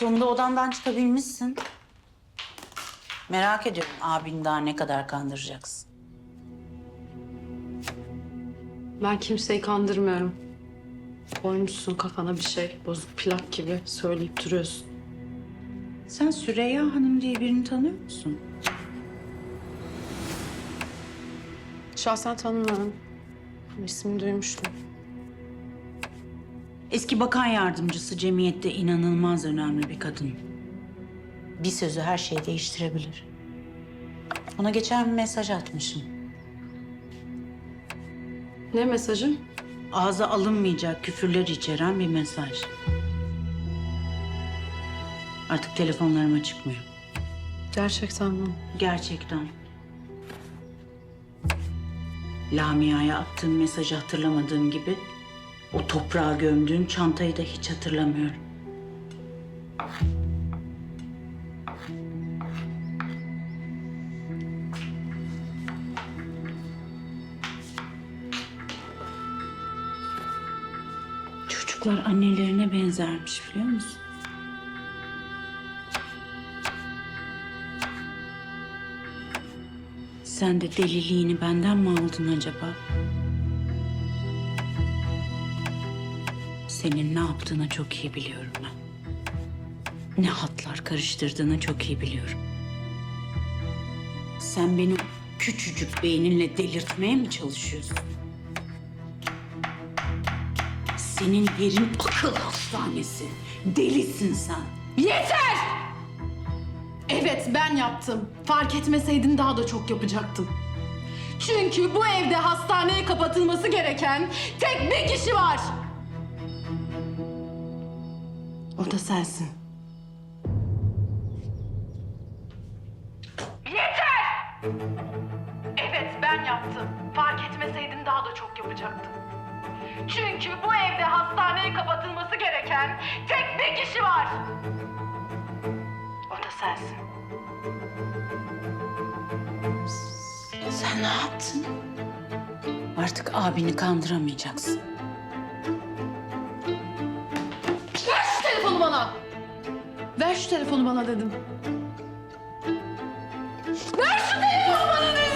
Sonunda odandan çıkabilmişsin. Merak ediyorum abini daha ne kadar kandıracaksın. Ben kimseyi kandırmıyorum. Koymuşsun kafana bir şey. Bozuk plak gibi söyleyip duruyorsun. Sen Süreyya Hanım diye birini tanıyor musun? Şahsen tanımıyorum. İsmini duymuştum. Eski bakan yardımcısı cemiyette inanılmaz önemli bir kadın. Bir sözü her şeyi değiştirebilir. Ona geçen bir mesaj atmışım. Ne mesajı? Ağza alınmayacak küfürler içeren bir mesaj. Artık telefonlarıma çıkmıyor. Gerçekten mi? Gerçekten. Lamia'ya attığım mesajı hatırlamadığım gibi... ...o toprağa gömdüğün çantayı da hiç hatırlamıyorum. Çocuklar annelerine benzermiş biliyor musun? Sen de deliliğini benden mi aldın acaba? Senin ne yaptığını çok iyi biliyorum ben. Ne hatlar karıştırdığını çok iyi biliyorum. Sen beni küçücük beyninle delirtmeye mi çalışıyorsun? Senin yerin akıl hastanesi. Delisin sen. Yeter! Evet ben yaptım. Fark etmeseydin daha da çok yapacaktım. Çünkü bu evde hastaneye kapatılması gereken tek bir kişi var. O da sensin. Yeter! Evet ben yaptım. Fark etmeseydin daha da çok yapacaktım. Çünkü bu evde hastaneye kapatılması gereken tek bir kişi var. O da sensin. Sen ne yaptın? Artık abini kandıramayacaksın. Bana. Ver şu telefonu bana dedim. Ver şu telefonu bana dedim.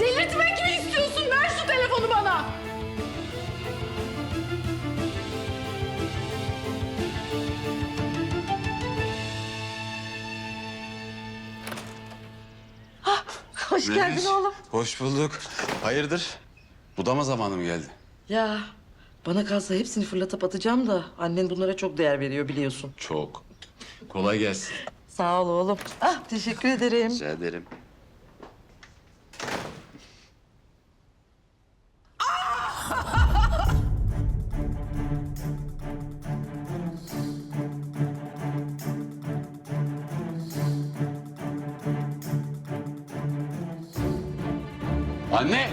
Delirtmek Hoş geldin Melis, oğlum. Hoş bulduk. Hayırdır? Budama zamanı mı geldi? Ya bana kalsa hepsini fırlatıp atacağım da annen bunlara çok değer veriyor biliyorsun. Çok. Kolay gelsin. Sağ ol oğlum. Ah teşekkür ederim. Rica ederim. Anne!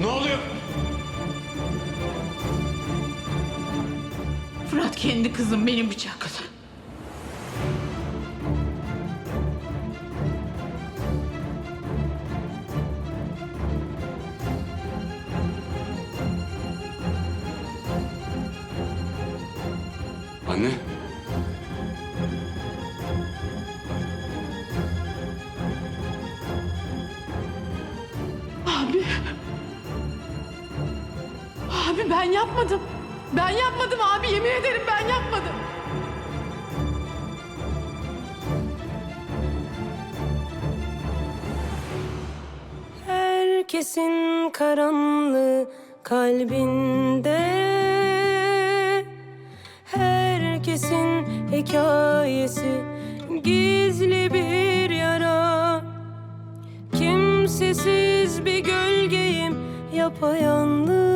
Ne oluyor? Fırat kendi kızım benim bıçakladı. Anne. Abi ben yapmadım. Ben yapmadım abi yemin ederim ben yapmadım. Herkesin karanlığı kalbinde Herkesin hikayesi gizli bir yara Kimsesiz bir gölgeyim yapayalnız